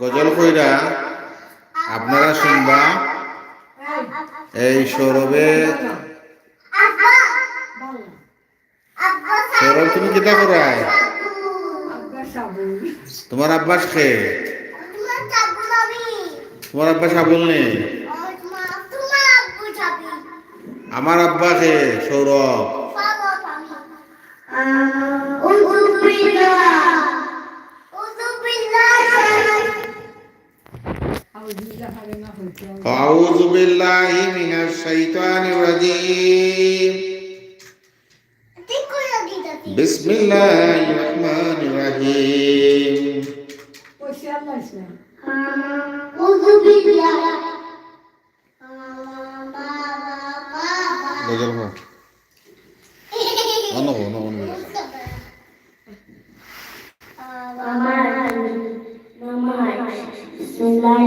গজল কইরা আপনারা শুনবা। এই সৌরভে সৌরভ, তুমি কিতা করায়? তোমার আব্বাস খে তোমার আব্বা নেই? আমার আব্বা খে সৌরভ। أعوذ بالله من الشيطان الرجيم بسم الله الرحمن الرحيم গজল কর অন্য অন্য অন্য بسم الله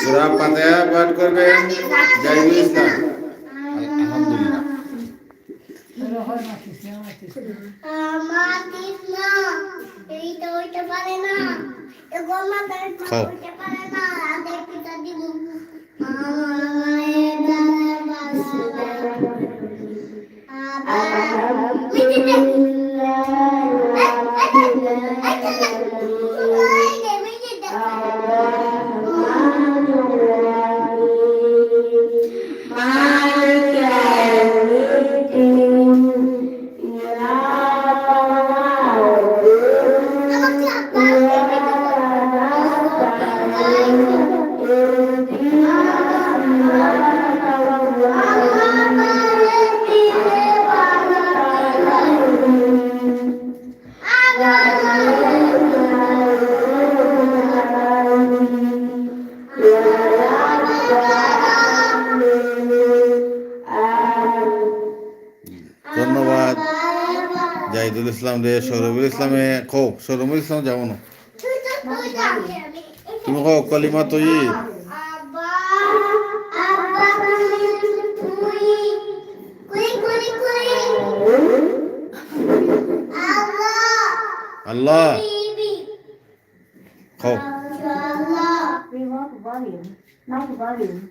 সুরা পাতায়া পাঠ করবেন জাহিদুল ইসলাম। আলহামদুলিল্লাহ। আমার কৃষ্ণ এইটা হইতে পারে না এগো আমার দাঁড়িয়ে খাও। ধন্যবাদ। জাহিদুল ইসলাম রে সৌরভুল ইসলামে কো সৌরভুল ইসলাম যাব না? তুমি কো কলিমা তৈ আল্লাহ। কো not volume.